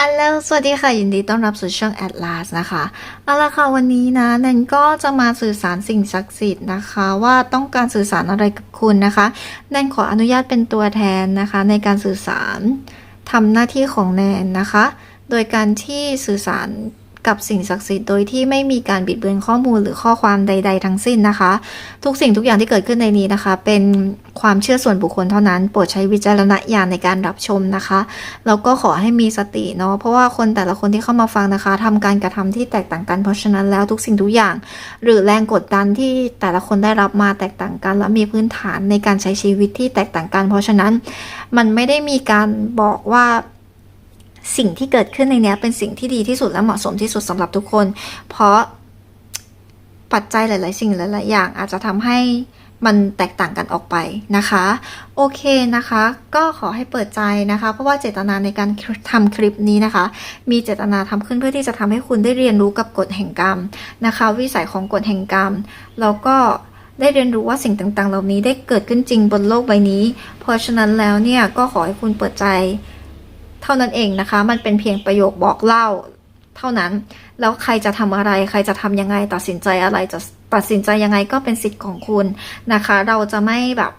อัลโหลสวัสดีค่ะ ยินดีต้อนรับสู่ช่อง Atlas นะคะเอาละค่ะวันนี้นะแนนก็จะมาสื่อสารสิ่งศักดิ์สิทธิ์นะคะ ว่าต้องการสื่อสารอะไรกับคุณนะคะแนนขออนุญาตเป็นตัวแทนนะคะ ในการสื่อสารทำหน้าที่ของแนนนะคะ โดยการที่สื่อสาร กับสิ่งศักดิ์สิทธิ์โดยที่ไม่มีการบิดเบือนข้อมูลหรือข้อความใด ๆ ทั้งสิ้นนะคะ ทุกสิ่งทุกอย่างที่เกิดขึ้นในนี้นะคะ เป็นความเชื่อส่วนบุคคลเท่านั้น โปรดใช้วิจารณญาณในการรับชมนะคะแล้วก็ขอให้มีสติเนาะเพราะว่าคนแต่ละคนที่เข้ามาฟังนะคะทำการกระทำที่แตกต่างกัน เพราะฉะนั้นแล้วทุกสิ่งทุกอย่าง หรือแรงกดดันที่แต่ละคนได้รับมาแตกต่างกัน และมีพื้นฐานในการใช้ชีวิตที่แตกต่างกัน เพราะฉะนั้นมันไม่ได้มีการบอกว่า สิ่งที่เกิดขึ้นในนี้เป็นสิ่งที่ดีที่สุดและเหมาะสมที่สุดสำหรับทุกคน เพราะปัจจัยหลาย ๆ สิ่งหลาย ๆ อย่างอาจจะทำให้มันแตกต่างกันออกไปนะคะ โอเคนะคะ ก็ขอให้เปิดใจนะคะ เพราะว่าเจตนาในการทำคลิปนี้นะคะ มีเจตนาทำขึ้นเพื่อที่จะทำให้คุณได้เรียนรู้กับกฎแห่งกรรมนะคะ วิสัยของกฎแห่งกรรมแล้วก็ได้เรียนรู้ว่าสิ่งต่าง ๆ เหล่านี้ได้เกิดขึ้นจริงบนโลกใบนี้ เพราะฉะนั้นแล้วเนี่ยก็ขอให้คุณเปิดใจ เท่านั้นเองนะคะ มันเป็นเพียงประโยคบอกเล่า เท่านั้น แล้วใครจะทำอะไร ใครจะทำยังไง ตัดสินใจอะไรจะตัดสินใจยังไงก็เป็นสิทธิ์ของคุณนะคะ เราจะไม่แบบ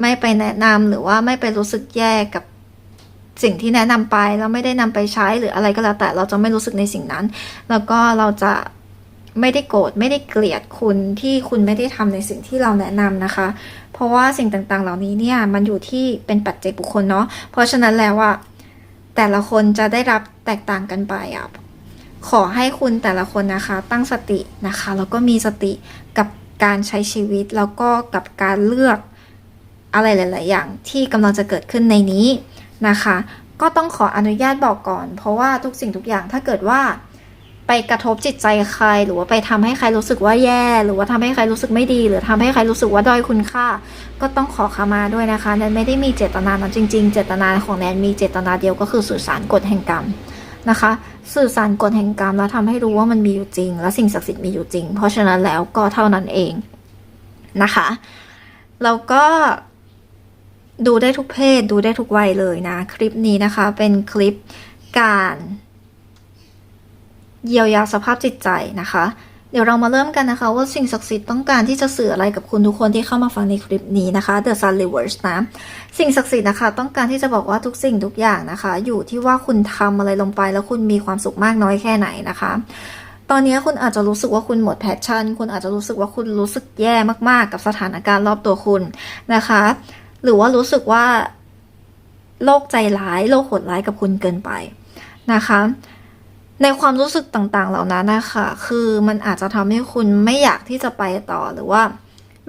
ไม่ไปแนะนำหรือว่าไม่ไปรู้สึกแย่กับสิ่งที่แนะนำไปแล้วไม่ได้นำไปใช้หรืออะไรก็แล้วแต่เราจะไม่รู้สึกในสิ่งนั้น แล้วก็เราจะไม่ได้โกรธไม่ได้เกลียดคุณที่คุณไม่ได้ทำในสิ่งที่เราแนะนำนะคะ เพราะว่าสิ่งต่างๆ เหล่านี้เนี่ยมันอยู่ที่เป็นปัจเจกบุคคลเนาะเพราะฉะนั้นแล้วอะ แต่ละคนจะได้รับแตกต่างกันไปอะขอให้คุณแต่ละคนนะคะ ตั้งสตินะคะ แล้วก็มีสติกับการใช้ชีวิต แล้วก็กับการเลือกอะไรหลาย ๆ อย่างที่กำลังจะเกิดขึ้นในนี้นะคะ ก็ต้องขออนุญาตบอกก่อน เพราะว่าทุกสิ่งทุกอย่างถ้าเกิดว่า ไปกระทบจิตใจใคร หรือว่าไปทำให้ใครรู้สึกว่าแย่ หรือว่าทำให้ใครรู้สึกไม่ดี หรือทำให้ใครรู้สึกว่าด้อยคุณค่า ก็ต้องขอขมาด้วยนะคะแนนไม่ได้มีเจตนานั้นจริง ๆ เจตนาของแนนมีเจตนาเดียวก็คือสื่อสารกฎแห่งกรรมนะคะ สื่อสารกฎแห่งกรรมแล้วทำให้รู้ว่ามันมีอยู่จริง และสิ่งศักดิ์สิทธิ์มีอยู่จริง เพราะฉะนั้นแล้วก็เท่านั้นเองนะคะแล้วก็ดูได้ทุกเพศดูได้ทุกวัยเลยนะ คลิปนี้นะคะเป็นคลิปการ เยียวยาสภาพจิตใจนะคะ เดี๋ยวเรามาเริ่มกันนะคะ ว่าสิ่งศักดิ์สิทธิ์ต้องการที่จะสื่ออะไรกับคุณทุกคนที่เข้ามาฟังในคลิปนี้นะคะ The Sun Reverse นะ สิ่งศักดิ์สิทธิ์นะคะ ต้องการที่จะบอกว่าทุกสิ่งทุกอย่างนะคะ อยู่ที่ว่าคุณทำอะไรลงไป แล้วคุณมีความสุขมากน้อยแค่ไหนนะคะตอนนี้คุณอาจจะรู้สึกว่าคุณหมดแพชชั่น คุณอาจจะรู้สึกว่าคุณรู้สึกแย่มากๆ กับสถานการณ์รอบตัวคุณนะคะ หรือว่ารู้สึกว่าโลกใจร้าย โลกโหดร้ายกับคุณเกินไปนะคะ ในความรู้สึกต่างๆ เหล่านั้นนะคะคือมันอาจจะทำให้คุณไม่อยากที่จะไปต่อหรือว่า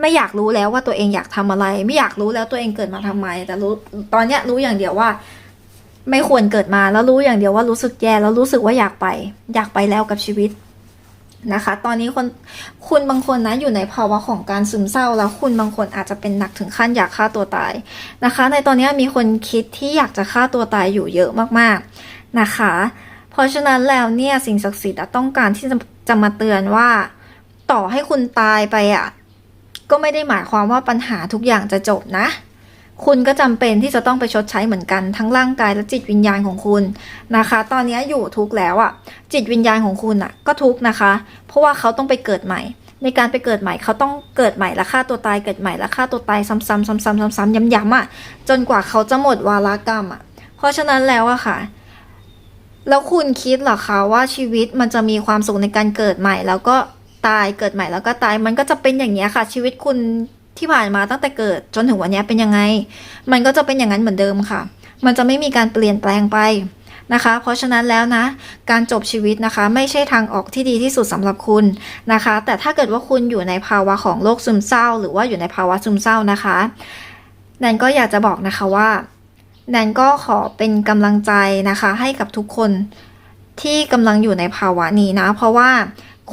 ไม่อยากรู้แล้วว่าตัวเองอยากทำอะไร ไม่อยากรู้แล้วตัวเองเกิดมาทำไม แต่รู้ตอนเนี้ยรู้อย่างเดียวว่า ไม่ควรเกิดมาแล้วรู้อย่างเดียวว่ารู้สึกแย่แล้วรู้สึกว่าอยากไป อยากไปแล้วกับชีวิตนะคะ ตอนนี้คนคุณบางคนนะอยู่ในภาวะของการซึมเศร้าแล้วคุณบางคนอาจจะเป็นหนักถึงขั้นอยากฆ่าตัวตายนะคะ ในตอนนี้มีคนคิดที่อยากจะฆ่าตัวตายอยู่เยอะมากๆนะคะ เพราะฉะนั้นแล้วเนี่ยสิ่งศักดิ์สิทธิ์ต้องการที่จะจะมาเตือนว่า ต่อให้คุณตายไปอะก็ไม่ได้หมายความว่าปัญหาทุกอย่างจะจบนะ คุณก็จำเป็นที่จะต้องไปชดใช้เหมือนกันทั้งร่างกายและจิตวิญญาณของคุณนะคะ ตอนนี้อยู่ทุกข์แล้วอะ่ะ จิตวิญญาณของคุณอะ่ะ ก็ทุกข์นะคะ เพราะว่าเขาต้องไปเกิดใหม่ ในการไปเกิดใหม่เขาต้องเกิดใหม่และฆ่าตัวตายเกิดใหม่และฆ่าตัวตายซ้ำๆซ้ำๆซ้ำๆย้ำๆอะจนกว่าเขาจะหมดวาระกรรมอะ เพราะฉะนั้นแล้วอะค่ะ แล้วคุณคิดเหรอคะว่าชีวิตมันจะมีความสุขในการเกิดใหม่ แล้วก็ตายเกิดใหม่แล้วก็ตายมันก็จะเป็นอย่างนี้ค่ะ ชีวิตคุณที่ผ่านมาตั้งแต่เกิดจนถึงวันนี้เป็นยังไง มันก็จะเป็นอย่างนั้นเหมือนเดิมค่ะ มันจะไม่มีการเปลี่ยนแปลงไปนะคะ เพราะฉะนั้นแล้วนะ การจบชีวิตนะคะ ไม่ใช่ทางออกที่ดีที่สุดสำหรับคุณนะคะ แต่ถ้าเกิดว่าคุณอยู่ในภาวะของโรคซึมเศร้า หรือว่าอยู่ในภาวะซึมเศร้านะคะแนนก็อยากจะบอกนะคะว่า แนนก็ขอเป็นกำลังใจนะคะ ให้กับทุกคนที่กำลังอยู่ในภาวะนี้นะ เพราะว่า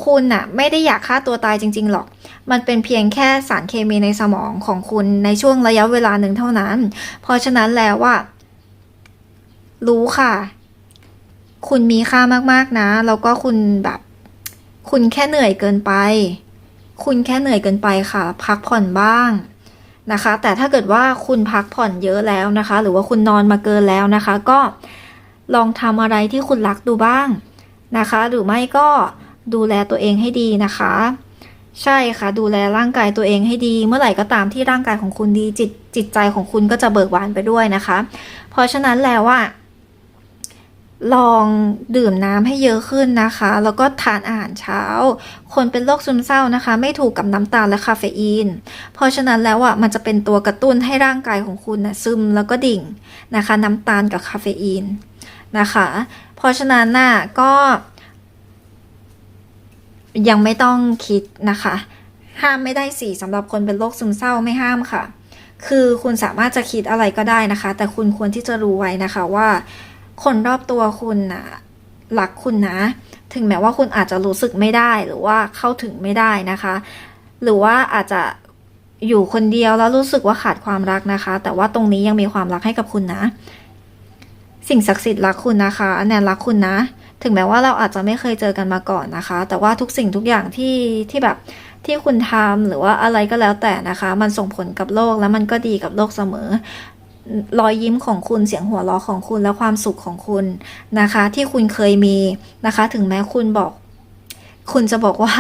คุณน่ะไม่ได้อยากฆ่าตัวตายจริง ๆ หรอก มันเป็นเพียงแค่สารเคมีในสมองของคุณในช่วงระยะเวลาหนึ่งเท่านั้น เพราะฉะนั้นแล้วว่า รู้ค่ะ คุณมีค่ามากๆนะ แล้วก็คุณแบบ คุณแค่เหนื่อยเกินไป คุณแค่เหนื่อยเกินไปค่ะ พักผ่อนบ้าง นะคะ แต่ถ้าเกิดว่าคุณพักผ่อนเยอะแล้วนะคะ หรือว่าคุณนอนมาเกินแล้วนะคะ ก็ลองทำอะไรที่คุณรักดูบ้างนะคะ หรือไม่ก็ดูแลตัวเองให้ดีนะคะ ใช่ค่ะ ดูแลร่างกายตัวเองให้ดี เมื่อไหร่ก็ตามที่ร่างกายของคุณดีจิตจิตใจของคุณก็จะเบิกบานไปด้วยนะคะ เพราะฉะนั้นแล้วว่า ลองดื่มน้ำให้เยอะขึ้นนะคะ แล้วก็ทานอาหารเช้า คนเป็นโรคซึมเศร้านะคะ ไม่ถูกกับน้ำตาลและคาเฟอีน เพราะฉะนั้นแล้วอะมันจะเป็นตัวกระตุ้นให้ร่างกายของคุณนะซึมแล้วก็ดิ่งนะคะ น้ำตาลกับคาเฟอีนนะคะ เพราะฉะนั้นน่ะก็ ยังไม่ต้องคิดนะคะ ห้ามไม่ได้สิสำหรับคนเป็นโรคซึมเศร้าไม่ห้ามค่ะ คือคุณสามารถจะคิดอะไรก็ได้นะคะ แต่คุณควรที่จะรู้ไว้นะคะว่า คนรอบตัวคุณนะรักคุณนะ ถึงแม้ว่าคุณอาจจะรู้สึกไม่ได้หรือว่าเข้าถึงไม่ได้นะคะ หรือว่าอาจจะอยู่คนเดียวแล้วรู้สึกว่าขาดความรักนะคะ แต่ว่าตรงนี้ยังมีความรักให้กับคุณนะ สิ่งศักดิ์สิทธิ์รักคุณนะคะแนนรักคุณนะ ถึงแม้ว่าเราอาจจะไม่เคยเจอกันมาก่อนนะคะ แต่ว่าทุกสิ่งทุกอย่างที่ที่แบบที่คุณทำหรือว่าอะไรก็แล้วแต่นะคะ มันส่งผลกับโลกแล้วมันก็ดีกับโลกเสมอ รอยยิ้มของคุณเสียงหัวเราะของคุณและความสุขของคุณนะคะ ที่คุณเคยมีนะคะ ถึงแม้คุณบอก คุณจะบอกว่า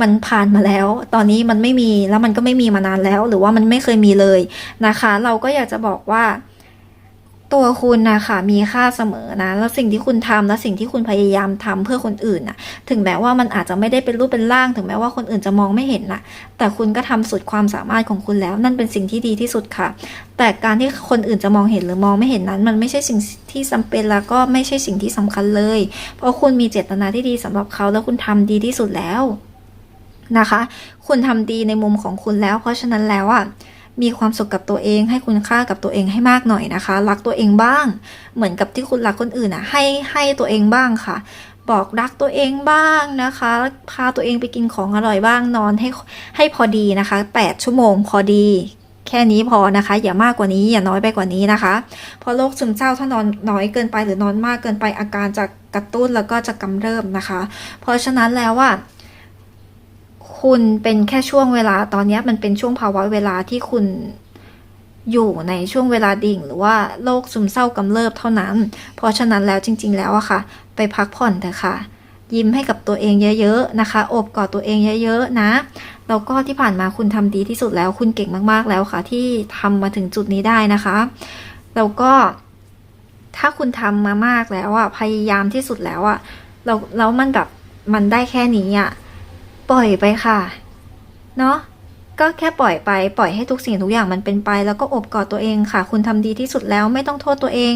มันผ่านมาแล้ว ตอนนี้มันไม่มีแล้วมันก็ไม่มีมานานแล้ว หรือว่ามันไม่เคยมีเลยนะคะ เราก็อยากจะบอกว่า ตัวคุณนะคะมีค่าเสมอนะ แล้วสิ่งที่คุณทำและสิ่งที่คุณพยายามทำเพื่อคนอื่นน่ะถึงแม้ว่ามันอาจจะไม่ได้เป็นรูปเป็นร่าง ถึงแม้ว่าคนอื่นจะมองไม่เห็นนะแต่คุณก็ทำสุดความสามารถของคุณแล้ว นั่นเป็นสิ่งที่ดีที่สุดค่ะ แต่การที่คนอื่นจะมองเห็นหรือมองไม่เห็นนั้น มันไม่ใช่สิ่งที่จำเป็นแล้วก็ไม่ใช่สิ่งที่สำคัญเลย เพราะคุณมีเจตนาที่ดีสำหรับเขาแล้วคุณทำดีที่สุดแล้วนะคะ คุณทำดีในมุมของคุณแล้ว เพราะฉะนั้นแล้วอะ มีความสุขกับตัวเองให้คุณค่ากับตัวเองให้มากหน่อยนะคะ รักตัวเองบ้าง เหมือนกับที่คุณรักคนอื่นอะให้ให้ตัวเองบ้างค่ะ บอกรักตัวเองบ้างนะคะ พาตัวเองไปกินของอร่อยบ้างนอนให้ให้พอดีนะคะ 8 ชั่วโมงพอดี แค่นี้พอนะคะ อย่ามากกว่านี้อย่าน้อยไปกว่านี้นะคะ เพราะโรคซึมเศร้าถ้านอนน้อยเกินไปหรือนอนมากเกินไปอาการจะกระตุ้นแล้วก็จะกำเริบนะคะ เพราะฉะนั้นแล้วอะ คุณเป็นแค่ช่วงเวลาตอนนี้มันเป็นช่วงภาวะเวลาที่คุณอยู่ในช่วงเวลาดิ่ง หรือว่าโรคซึมเศร้ากำเริบเท่านั้น เพราะฉะนั้นแล้วจริง ๆ แล้วอะค่ะ ไปพักผ่อนเถอะค่ะ ยิ้มให้กับตัวเองเยอะๆนะคะอบกอดตัวเองเยอะๆนะแล้วก็ที่ผ่านมาคุณทำดีที่สุดแล้ว คุณเก่งมากๆแล้วค่ะ ที่ทำมาถึงจุดนี้ได้นะคะแล้วก็ถ้าคุณทำมามากแล้วอะพยายามที่สุดแล้วอะแล้วแล้วมันแบบมันได้แค่นี้อะ ปล่อยไปค่ะ เนาะก็แค่ปล่อยไปปล่อยให้ทุกสิ่งทุกอย่างมันเป็นไป แล้วก็อบกอดตัวเองค่ะ คุณทำดีที่สุดแล้วไม่ต้องโทษตัวเอง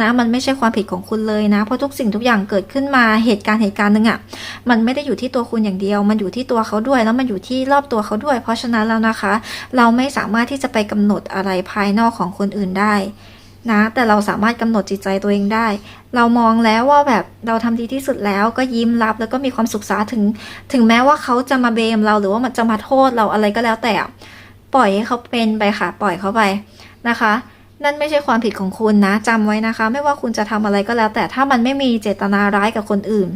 นะ มันไม่ใช่ความผิดของคุณเลยนะ เพราะทุกสิ่งทุกอย่างเกิดขึ้นมาเหตุการณ์เหตุการณ์หนึ่งอะ่ะมันไม่ได้อยู่ที่ตัวคุณอย่างเดียว มันอยู่ที่ตัวเขาด้วย แล้วมันอยู่ที่รอบตัวเขาด้วย เพราะฉะนั้นแล้วนะคะ เราไม่สามารถที่จะไปกำหนดอะไรภายนอกของคนอื่นได้ นะ แต่เราสามารถกำหนดจิตใจตัวเองได้ เรามองแล้วว่าแบบเราทำดีที่สุดแล้วก็ยิ้มรับแล้วก็มีความสุขสาถึง ถึงแม้ว่าเขาจะมาเบมเราหรือว่ามันจะมาโทษเราอะไรก็แล้วแต่ ปล่อยให้เขาเป็นไปค่ะ ปล่อยเขาไปนะคะ นั่นไม่ใช่ความผิดของคุณนะจำไว้นะคะ ไม่ว่าคุณจะทำอะไรก็แล้ว แต่ถ้ามันไม่มีเจตนาร้ายกับคนอื่น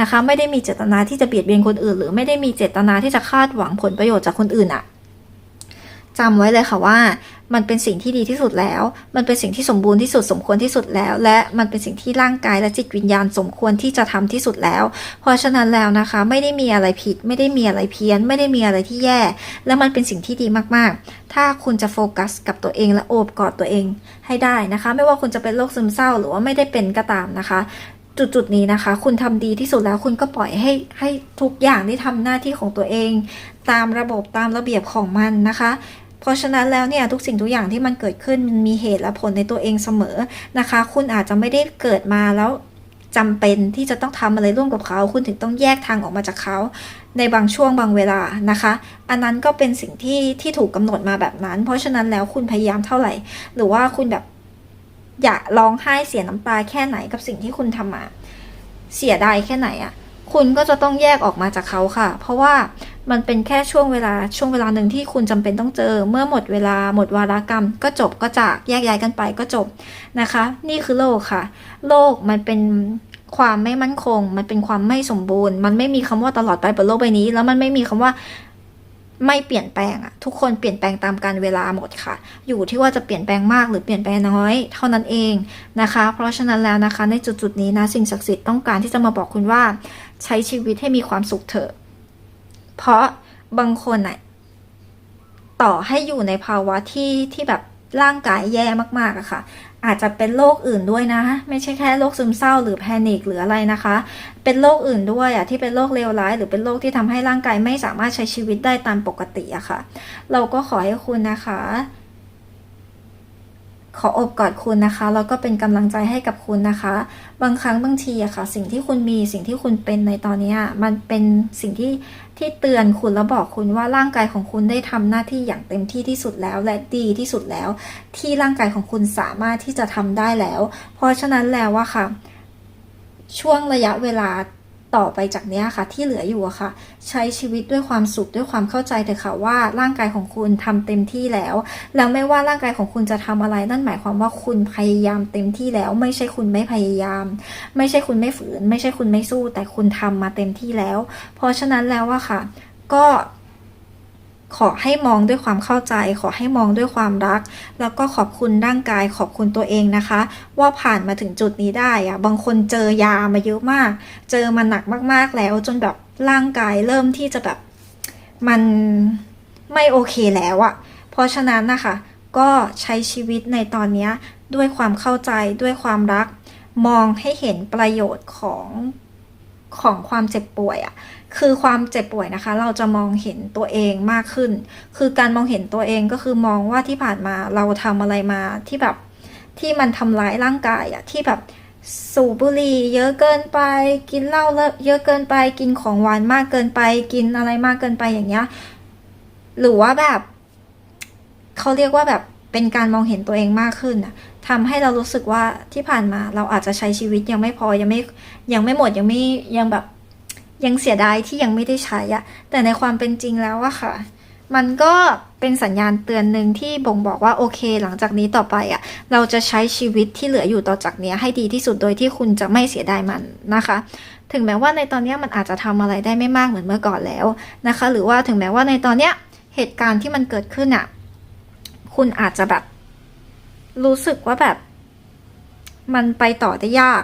นะคะ ไม่ได้มีเจตนาที่จะเบียดเบียนคนอื่น หรือไม่ได้มีเจตนาที่จะคาดหวังผลประโยชน์จากคนอื่นอะ จำไว้เลยค่ะว่า มันเป็นสิ่งที่ดีที่สุดแล้ว มันเป็นสิ่งที่สมบูรณ์ที่สุดสมควรที่สุดแล้ว และมันเป็นสิ่งที่ร่างกายและจิตวิญญาณสมควรที่จะทำที่สุดแล้ว เพราะฉะนั้นแล้วนะคะ ไม่ได้มีอะไรผิด ไม่ได้มีอะไรเพี้ยน ไม่ได้มีอะไรที่แย่ และมันเป็นสิ่งที่ดีมากๆ ถ้าคุณจะโฟกัสกับตัวเองและโอบกอดตัวเองให้ได้นะคะ ไม่ว่าคุณจะเป็นโรคซึมเศร้าหรือว่าไม่ได้เป็นก็ตามนะคะจุดๆนี้นะคะ คุณทำดีที่สุดแล้วคุณก็ปล่อยให้ให้ทุกอย่างที่ทำหน้าที่ของตัวเอง ตามระบบตามระเบียบของมันนะคะ เพราะฉะนั้นแล้วเนี่ยทุกสิ่งทุกอย่างที่มันเกิดขึ้นมันมีเหตุและผลในตัวเองเสมอนะคะ คุณอาจจะไม่ได้เกิดมาแล้วจำเป็นที่จะต้องทำอะไรร่วมกับเขา คุณถึงต้องแยกทางออกมาจากเขา ในบางช่วงบางเวลานะคะ อันนั้นก็เป็นสิ่งที่ที่ถูกกำหนดมาแบบนั้น เพราะฉะนั้นแล้วคุณพยายามเท่าไหร่ หรือว่าคุณแบบอยากร้องไห้เสียน้ำตาแค่ไหนกับสิ่งที่คุณทำมา เสียดายแค่ไหนอะ่ะ คุณก็จะต้องแยกออกมาจากเขาค่ะ เพราะว่ามันเป็นแค่ช่วงเวลาช่วงเวลาหนึ่งที่คุณจำเป็นต้องเจอ เมื่อหมดเวลาหมดวาระกรรม ก็จบก็จากแยกย้ายกันไปก็จบนะคะ นี่คือโลกค่ะ โลกมันเป็นความไม่มั่นคง มันเป็นความไม่สมบูรณ์ มันไม่มีคำว่าตลอดไปบนโลกใบนี้ แล้วมันไม่มีคำว่า ไม่เปลี่ยนแปลงอะทุกคนเปลี่ยนแปลงตามการเวลาหมดค่ะ อยู่ที่ว่าจะเปลี่ยนแปลงมากหรือเปลี่ยนแปลงน้อย เท่านั้นเองนะคะ เพราะฉะนั้นแล้วนะคะในจุดๆนี้นะสิ่งศักดิ์สิทธิ์ต้องการที่จะมาบอกคุณว่า ใช้ชีวิตให้มีความสุขเถอะ เพราะบางคนอะต่อให้อยู่ในภาวะที่ที่แบบร่างกายแย่มากๆอะค่ะ อาจจะเป็นโรคอื่นด้วยนะ ไม่ใช่แค่โรคซึมเศร้าหรือแพนิคหรืออะไรนะคะ เป็นโรคอื่นด้วยอะที่เป็นโรคเลวร้าย หรือเป็นโรคที่ทำให้ร่างกายไม่สามารถใช้ชีวิตได้ตามปกติอะค่ะ เราก็ขอให้คุณนะคะ ขออบกอดคุณนะคะแล้วก็เป็นกำลังใจให้กับคุณนะคะ บางครั้งบางทีอะค่ะ สิ่งที่คุณมีสิ่งที่คุณเป็นในตอนนี้มันเป็นสิ่งที่ ที่เตือนคุณแล้วบอกคุณว่าร่างกายของคุณได้ทำหน้าที่อย่างเต็มที่ที่สุดแล้ว และดีที่สุดแล้ว ที่ร่างกายของคุณสามารถที่จะทำได้แล้ว เพราะฉะนั้นแล้วว่าค่ะ ช่วงระยะเวลา ต่อไปจากเนี้ยค่ะที่เหลืออยู่อะค่ะ ใช้ชีวิตด้วยความสุขด้วยความเข้าใจเถอะค่ะว่าร่างกายของคุณทำเต็มที่แล้ว แล้วไม่ว่าร่างกายของคุณจะทำอะไร นั่นหมายความว่าคุณพยายามเต็มที่แล้ว ไม่ใช่คุณไม่พยายาม ไม่ใช่คุณไม่ฝืน ไม่ใช่คุณไม่สู้ แต่คุณทำมาเต็มที่แล้ว เพราะฉะนั้นแล้วอะค่ะ ก็ ขอให้มองด้วยความเข้าใจ ขอให้มองด้วยความรัก แล้วก็ขอบคุณร่างกายขอบคุณตัวเองนะคะ ว่าผ่านมาถึงจุดนี้ได้อะบางคนเจอยามาเยอะมาก เจอมาหนักมาก ๆแล้ว จนแบบร่างกายเริ่มที่จะแบบมันไม่โอเคแล้วอะเพราะฉะนั้นนะคะ ก็ใช้ชีวิตในตอนนี้ด้วยความเข้าใจด้วยความรัก มองให้เห็นประโยชน์ของของความเจ็บป่วยอะ คือความเจ็บป่วยนะคะ เราจะมองเห็นตัวเองมากขึ้น คือการมองเห็นตัวเองก็คือมองว่าที่ผ่านมาเราทำอะไรมาที่แบบที่มันทำร้ายร่างกายอะที่แบบสูบบุหรี่เยอะเกินไป กินเหล้าเยอะเกินไป กินของหวานมากเกินไป กินอะไรมากเกินไปอย่างเงี้ย หรือว่าแบบเขาเรียกว่าแบบเป็นการมองเห็นตัวเองมากขึ้นอะทำให้เรารู้สึกว่าที่ผ่านมาเราอาจจะใช้ชีวิตยังไม่พอยังไม่ยังไม่หมดยังไม่ยังแบบ ยังเสียดายที่ยังไม่ได้ใช้อะแต่ในความเป็นจริงแล้วอะค่ะ มันก็เป็นสัญญาณเตือนหนึ่งที่บ่งบอกว่าโอเค หลังจากนี้ต่อไปอะเราจะใช้ชีวิตที่เหลืออยู่ต่อจากนี้ให้ดีที่สุดโดยที่คุณจะไม่เสียดายมันนะคะ ถึงแม้ว่าในตอนนี้มันอาจจะทำอะไรได้ไม่มากเหมือนเมื่อก่อนแล้วนะคะ หรือว่าถึงแม้ว่าในตอนเนี้ยเหตุการณ์ที่มันเกิดขึ้นอะคุณอาจจะแบบรู้สึกว่าแบบ มันไปต่อได้ยาก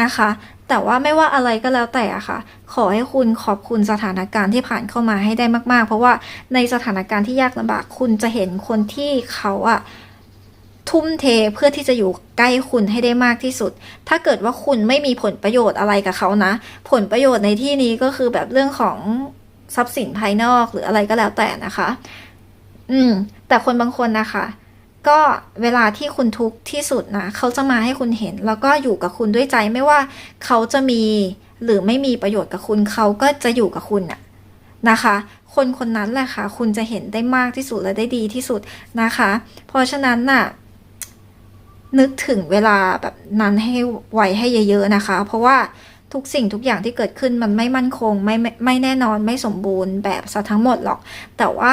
นะคะ แต่ว่าไม่ว่าอะไรก็แล้วแต่อะค่ะ ขอให้คุณขอบคุณสถานการณ์ที่ผ่านเข้ามาให้ได้มาก ๆ เพราะว่าในสถานการณ์ที่ยากลำบากคุณจะเห็นคนที่เขาอะทุ่มเทเพื่อที่จะอยู่ใกล้คุณให้ได้มากที่สุด ถ้าเกิดว่าคุณไม่มีผลประโยชน์อะไรกับเขานะ ผลประโยชน์ในที่นี้ก็คือแบบเรื่องของทรัพย์สินภายนอกหรืออะไรก็แล้วแต่นะคะ อืม แต่คนบางคนนะคะ ก็เวลาที่คุณทุกข์ที่สุดนะเขาจะมาให้คุณเห็น แล้วก็อยู่กับคุณด้วยใจไม่ว่าเขาจะมีหรือไม่มีประโยชน์กับคุณเขาก็จะอยู่กับคุณนะนะคะ คนคนนั้นแหละค่ะ คุณจะเห็นได้มากที่สุดและได้ดีที่สุดนะคะ เพราะฉะนั้นน่ะนึกถึงเวลาแบบนั้นให้ไวให้เยอะๆนะคะ เพราะว่าทุกสิ่งทุกอย่างที่เกิดขึ้นมันไม่มั่นคง ไมไม่ไม่แน่นอนไม่สมบูรณ์แบบซะทั้งหมดหรอก แต่ว่า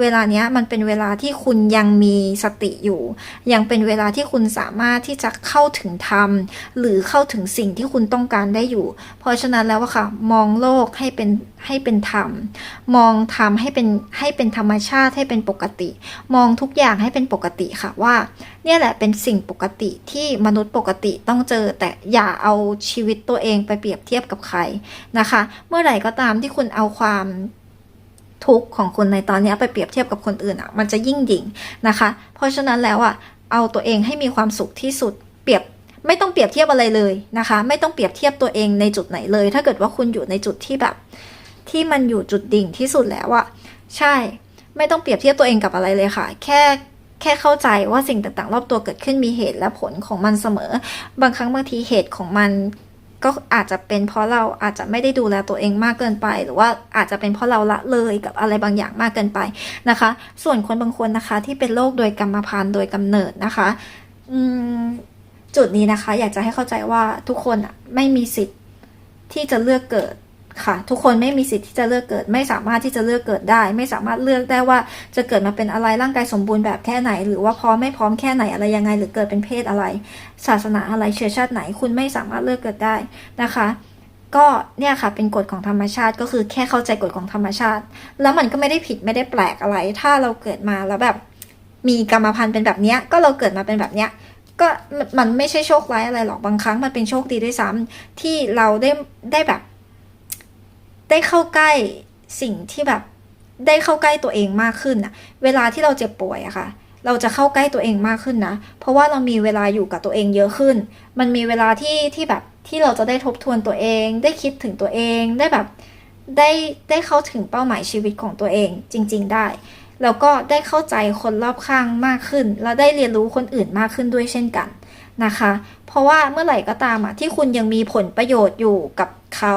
เวลาเนี้ยมันเป็นเวลาที่คุณยังมีสติอยู่ ยังเป็นเวลาที่คุณสามารถที่จะเข้าถึงธรรม หรือเข้าถึงสิ่งที่คุณต้องการได้อยู่ เพราะฉะนั้นแล้วค่ะ มองโลกให้เป็นให้เป็นธรรม มองธรรมให้เป็นให้เป็นธรรมชาติให้เป็นปกติ มองทุกอย่างให้เป็นปกติค่ะว่า เนี่ยแหละเป็นสิ่งปกติที่มนุษย์ปกติต้องเจอ แต่อย่าเอาชีวิตตัวเองไปเปรียบเทียบกับใครนะคะ เมื่อไหร่ก็ตามที่คุณเอาความ ทุกข์ของคุณในตอนนี้ไปเปรียบเทียบกับคนอื่นอะ มันจะยิ่งดิ่งนะคะ เพราะฉะนั้นแล้วอะ เอาตัวเองให้มีความสุขที่สุด เปรียบไม่ต้องเปรียบเทียบอะไรเลยนะคะ ไม่ต้องเปรียบเทียบตัวเองในจุดไหนเลย ถ้าเกิดว่าคุณอยู่ในจุดที่แบบ ที่มันอยู่จุดดิ่งที่สุดแล้วอะใช่ ไม่ต้องเปรียบเทียบตัวเองกับอะไรเลยค่ะ แค่แค่เข้าใจว่าสิ่งต่างๆ รอบตัวเกิดขึ้นมีเหตุและผลของมันเสมอ บางครั้งบางทีเหตุของมัน ก็อาจจะเป็นเพราะเราอาจจะไม่ได้ดูแลตัวเองมากเกินไป หรือว่าอาจจะเป็นเพราะเราละเลยกับอะไรบางอย่างมากเกินไปนะคะ ส่วนคนบางคนนะคะที่เป็นโรคโดยกรรมพันธุ์โดยกำเนิดนะคะจุดนี้นะคะ อยากจะให้เข้าใจว่าทุกคนไม่มีสิทธิ์ที่จะเลือกเกิด ค่ะ ทุกคนไม่มีสิทธิ์ที่จะเลือกเกิด ไม่สามารถที่จะเลือกเกิดได้ ไม่สามารถเลือกได้ว่าจะเกิดมาเป็นอะไรร่างกายสมบูรณ์แบบแค่ไหน หรือว่าพร้อมไม่พร้อมแค่ไหนอะไรยังไง หรือเกิดเป็นเพศอะไร ศาสนาอะไรเชื้อชาติไหน คุณไม่สามารถเลือกเกิดได้นะคะก็เนี่ยค่ะเป็นกฎของธรรมชาติก็คือแค่เข้าใจกฎของธรรมชาติ แล้วมันก็ไม่ได้ผิดไม่ได้แปลกอะไร ถ้าเราเกิดมาแล้วแบบมีกรรมพันธุ์เป็นแบบเนี้ยก็เราเกิดมาเป็นแบบเนี้ยก็มันมันไม่ใช่โชคร้ายอะไรหรอกบางครั้งมันเป็นโชคดีด้วยซ้ำที่เราได้ได้แบบ ได้เข้าใกล้สิ่งที่แบบได้เข้าใกล้ตัวเองมากขึ้นอะเวลาที่เราเจ็บป่วยอะค่ะ เราจะเข้าใกล้ตัวเองมากขึ้นนะ เพราะว่าเรามีเวลาอยู่กับตัวเองเยอะขึ้น มันมีเวลาที่ที่แบบที่เราจะได้ทบทวนตัวเอง ได้คิดถึงตัวเองได้แบบได้ได้เข้าถึงเป้าหมายชีวิตของตัวเองจริง ๆ ได้แล้วก็ได้เข้าใจคนรอบข้างมากขึ้น แล้วได้เรียนรู้คนอื่นมากขึ้นด้วยเช่นกันนะคะ เพราะว่าเมื่อไหร่ก็ตามอะที่คุณยังมีผลประโยชน์อยู่กับเขา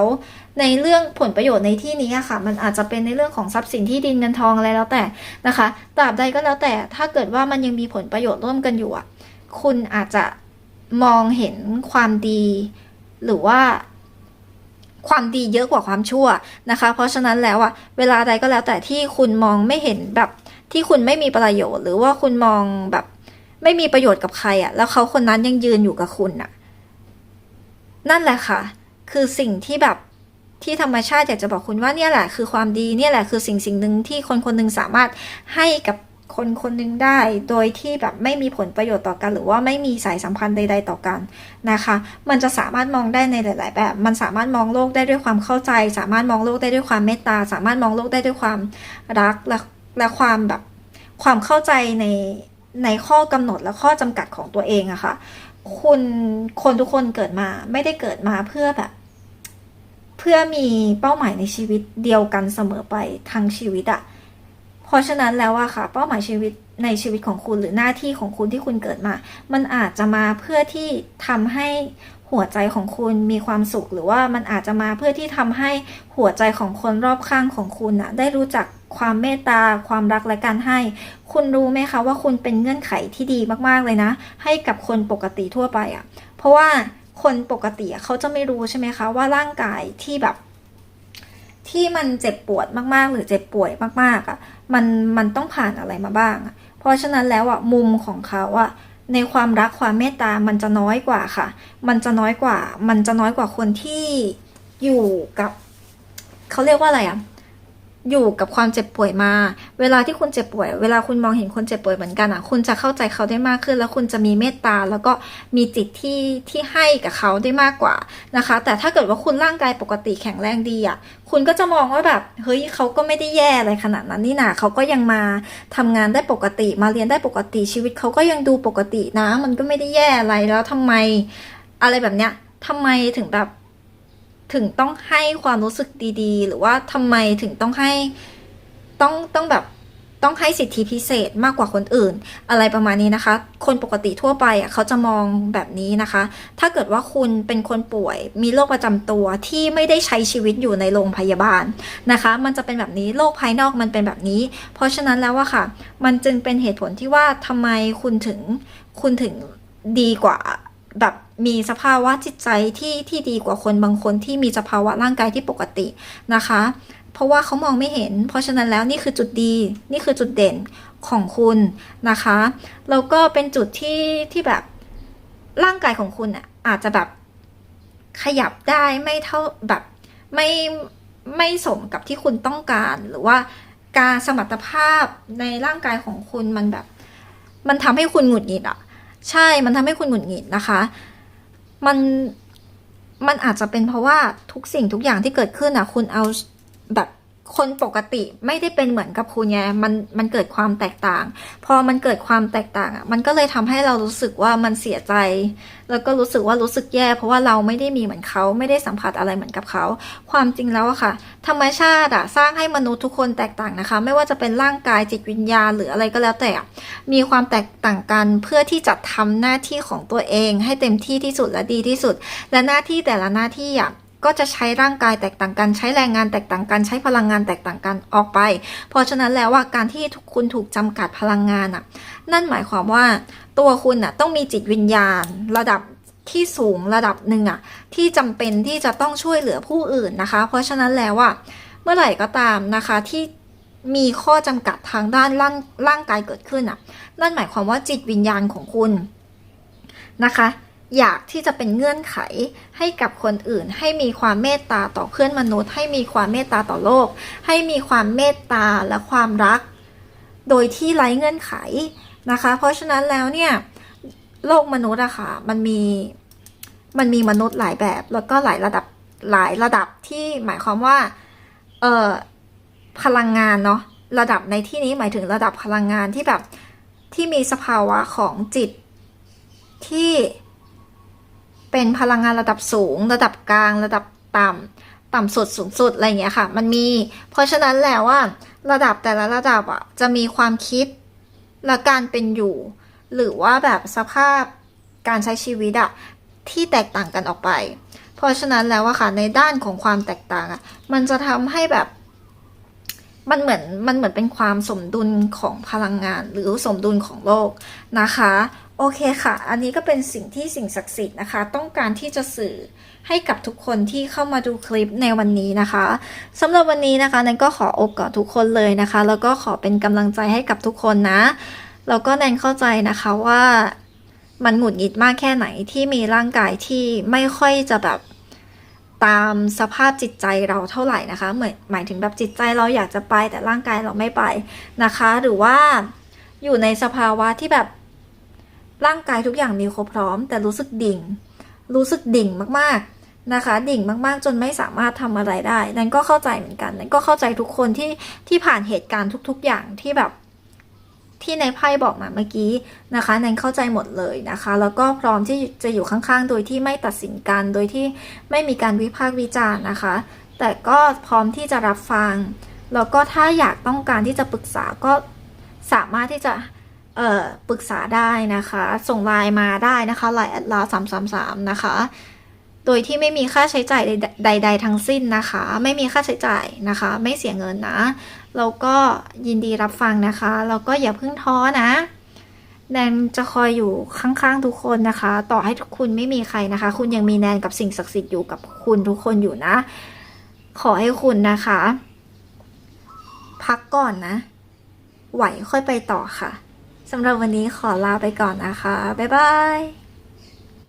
ในเรื่องผลประโยชน์ในที่นี้ค่ะ มันอาจจะเป็นในเรื่องของทรัพย์สินที่ดินเงินทองอะไรแล้วแต่นะคะตราบใดก็แล้วแต่ถ้าเกิดว่ามันยังมีผลประโยชน์ร่วมกันอยู่คุณอาจจะมองเห็นความดี หรือว่าความดีเยอะกว่าความชั่วนะคะ เพราะฉะนั้นแล้วอะเวลาใดก็แล้วแต่ที่คุณมองไม่เห็นแบบที่คุณไม่มีประโยชน์ หรือว่าคุณมองแบบไม่มีประโยชน์กับใครอะแล้วเขาคนนั้นยังยืนอยู่กับคุณอะนั่นแหละค่ะ คือสิ่งที่แบบ ที่ธรรมชาติอยากจะบอกคุณว่าเนี่ยแหละคือความดีเนี่ยแหละคือสิ่งสิ่งหนึ่งที่คนคนหนึ่งสามารถให้กับคนคนหนึ่งได้ โดยที่แบบไม่มีผลประโยชน์ต่อกัน หรือว่าไม่มีสายสัมพันธ์ใด ๆ ต่อกันนะคะ มันจะสามารถมองได้ในหลาย ๆ แบบ มันสามารถมองโลกได้ด้วยความเข้าใจ สามารถมองโลกได้ด้วยความเมตตา สามารถมองโลกได้ด้วยความรักและและความแบบความเข้าใจในในข้อกำหนดและข้อจำกัดของตัวเองอะค่ะคุณคนทุกคนเกิดมาไม่ได้เกิดมาเพื่อแบบ เพื่อมีเป้าหมายในชีวิตเดียวกันเสมอไปทั้งชีวิตอะเพราะฉะนั้นแล้วอะค่ะ เป้าหมายชีวิตในชีวิตของคุณหรือหน้าที่ของคุณที่คุณเกิดมา มันอาจจะมาเพื่อที่ทำให้หัวใจของคุณมีความสุข หรือว่ามันอาจจะมาเพื่อที่ทำให้หัวใจของคนรอบข้างของคุณอะได้รู้จักความเมตตา ความรักและการให้ คุณรู้ไหมคะว่าคุณเป็นเงื่อนไขที่ดีมากๆเลยนะ ให้กับคนปกติทั่วไปอะเพราะว่า คนปกติเขาจะไม่รู้ใช่ไหมคะว่าร่างกายที่แบบ ที่มันเจ็บปวดมากๆ หรือเจ็บป่วยมากๆอะ่ะมันมันต้องผ่านอะไรมาบ้างอะเพราะฉะนั้นแล้วอะมุมของเขาอะในความรักความเมตตามันจะน้อยกว่าค่ะ มันจะน้อยกว่า มันจะน้อยกว่าคนที่อยู่กับ เขาเรียกว่าอะไรอะ อยู่กับความเจ็บป่วยมา เวลาที่คุณเจ็บป่วย เวลาคุณมองเห็นคนเจ็บป่วยเหมือนกันอะ คุณจะเข้าใจเขาได้มากขึ้น แล้วคุณจะมีเมตตา แล้วก็มีจิตที่ที่ให้กับเขาได้มากกว่านะคะ แต่ถ้าเกิดว่าคุณร่างกายปกติแข็งแรงดีอะ คุณก็จะมองว่าแบบ เฮ้ยเขาก็ไม่ได้แย่อะไรขนาดนั้นนี่นาเขาก็ยังมาทำงานได้ปกติ มาเรียนได้ปกติ ชีวิตเขาก็ยังดูปกตินะ มันก็ไม่ได้แย่อะไร แล้วทำไม อะไรแบบเนี้ยทำไมถึงแบบ ถึงต้องให้ความรู้สึกดีๆ หรือว่าทำไมถึงต้องให้ต้องต้องแบบต้องให้สิทธิพิเศษมากกว่าคนอื่น อะไรประมาณนี้นะคะ คนปกติทั่วไปอะเขาจะมองแบบนี้นะคะ ถ้าเกิดว่าคุณเป็นคนป่วย มีโรคประจำตัวที่ไม่ได้ใช้ชีวิตอยู่ในโรงพยาบาลนะคะ มันจะเป็นแบบนี้โลกภายนอกมันเป็นแบบนี้ เพราะฉะนั้นแล้วอะค่ะ มันจึงเป็นเหตุผลที่ว่าทำไมคุณถึงคุณถึงดีกว่า แบบมีสภาวะจิตใจที่ที่ดีกว่าคนบางคนที่มีสภาวะร่างกายที่ปกตินะคะ เพราะว่าเขามองไม่เห็น เพราะฉะนั้นแล้วนี่คือจุดดี นี่คือจุดเด่นของคุณนะคะ แล้วก็เป็นจุดที่ที่แบบร่างกายของคุณอะอาจจะแบบขยับได้ไม่เท่าแบบไม่ไม่สมกับที่คุณต้องการ หรือว่าการสมรรถภาพในร่างกายของคุณมันแบบ มันทำให้คุณหงุดหงิดอะ ใช่มันทำให้คุณหงุดหงิดนะคะ มันมันอาจจะเป็นเพราะว่าทุกสิ่งทุกอย่างที่เกิดขึ้นอะคุณเอาแบบ คนปกติไม่ได้เป็นเหมือนกับคุณไงมันมันเกิดความแตกต่าง พอมันเกิดความแตกต่างอะมันก็เลยทำให้เรารู้สึกว่ามันเสียใจ แล้วก็รู้สึกว่ารู้สึกแย่ เพราะว่าเราไม่ได้มีเหมือนเขาไม่ได้สัมผัสอะไรเหมือนกับเขา ความจริงแล้วอะค่ะ ธรรมชาติอะสร้างให้มนุษย์ทุกคนแตกต่างนะคะ ไม่ว่าจะเป็นร่างกายจิตวิญญาณหรืออะไรก็แล้วแต่อะมีความแตกต่างกันเพื่อที่จะทำหน้าที่ของตัวเอง ให้เต็มที่ที่สุดและดีที่สุด และหน้าที่แต่ละหน้าที่อะ ก็จะใช้ร่างกายแตกต่างกัน ใช้แรงงานแตกต่างกัน ใช้พลังงานแตกต่างกันออกไป เพราะฉะนั้นแล้วว่าการที่คุณถูกจำกัดพลังงานอะ นั่นหมายความว่าตัวคุณอะต้องมีจิตวิญญาณ ระดับที่สูงระดับหนึ่งอะที่จำเป็นที่จะต้องช่วยเหลือผู้อื่นนะคะ เพราะฉะนั้นแล้วอะเมื่อไหร่ก็ตามนะคะที่มีข้อจำกัดทางด้านร่างร่างกายเกิดขึ้นอะ นั่นหมายความว่าจิตวิญญาณของคุณนะคะ อยากที่จะเป็นเงื่อนไขให้กับคนอื่น ให้มีความเมตตาต่อเพื่อนมนุษย์ ให้มีความเมตตาต่อโลก ให้มีความเมตตาและความรัก โดยที่ไร้เงื่อนไขนะคะ เพราะฉะนั้นแล้วเนี่ยโลกมนุษย์อะค่ะมันมีมันมีมนุษย์หลายแบบแล้วก็หลายระดับหลายระดับที่หมายความว่าเออพลังงานเนาะระดับในที่นี้หมายถึงระดับพลังงานที่แบบที่มีสภาวะของจิตที่ เป็นพลังงานระดับสูง ระดับกลางระดับต่ำต่ำสุดสูงสุดอะไรอย่างเงี้ยค่ะ มันมี เพราะฉะนั้นแล้วว่าระดับแต่ละระดับอะจะมีความคิดและการเป็นอยู่ หรือว่าแบบสภาพการใช้ชีวิตอะที่แตกต่างกันออกไป เพราะฉะนั้นแล้วอะค่ะในด้านของความแตกต่างอะมันจะทำให้แบบ มันเหมือนมันเหมือนเป็นความสมดุลของพลังงาน หรือสมดุลของโลกนะคะ โอเคค่ะ อันนี้ก็เป็นสิ่งที่สิ่งศักดิ์สิทธิ์นะคะ ต้องการที่จะสื่อให้กับทุกคนที่เข้ามาดูคลิปในวันนี้นะคะสำหรับวันนี้นะคะนันก็ขออบกอดทุกคนเลยนะคะ แล้วก็ขอเป็นกำลังใจให้กับทุกคนนะแล้วก็แนนเข้าใจนะคะว่ามันหงุดหงิดมากแค่ไหนที่มีร่างกายที่ไม่ค่อยจะแบบตามสภาพจิตใจเราเท่าไหร่นะคะเหมือนหมายถึงแบบจิตใจเราอยากจะไปแต่ร่างกายเราไม่ไปนะคะ หรือว่าอยู่ในสภาวะที่แบบ ร่างกายทุกอย่างมีครบพร้อม แต่รู้สึกดิ่ง รู้สึกดิ่งมากๆนะคะ ดิ่งมากๆ จนไม่สามารถทำอะไรได้ นั่นก็เข้าใจเหมือนกัน นั่นก็เข้าใจทุกคนที่ที่ผ่านเหตุการณ์ทุก ๆ อย่างที่แบบที่ในไพ่บอกมาเมื่อกี้นะคะแนนเข้าใจหมดเลยนะคะ แล้วก็พร้อมที่จะอยู่ข้างๆ โดยที่ไม่ตัดสินกัน โดยที่ไม่มีการวิพากษ์วิจารณ์นะคะ แต่ก็พร้อมที่จะรับฟัง แล้วก็ถ้าอยากต้องการที่จะปรึกษาก็สามารถที่จะ ปรึกษาได้นะคะ ส่งไลน์มาได้นะคะไลน์แอดลาสามสามสามนะคะ โดยที่ไม่มีค่าใช้จ่ายใด ๆ ทั้งสิ้นนะคะ ไม่มีค่าใช้จ่ายนะคะ ไม่เสียเงินนะแล้วก็ยินดีรับฟังนะคะแล้วก็อย่าเพิ่งท้อนะแนนจะคอยอยู่ข้างๆทุกคนนะคะ ต่อให้ทุกคุณไม่มีใครนะคะ คุณยังมีแนนกับสิ่งศักดิ์สิทธิ์อยู่กับคุณทุกคนอยู่นะ ขอให้คุณนะคะ พักก่อนนะ ไหวค่อยไปต่อค่ะ สำหรับวันนี้ขอลาไปก่อนนะคะ บ๊ายบาย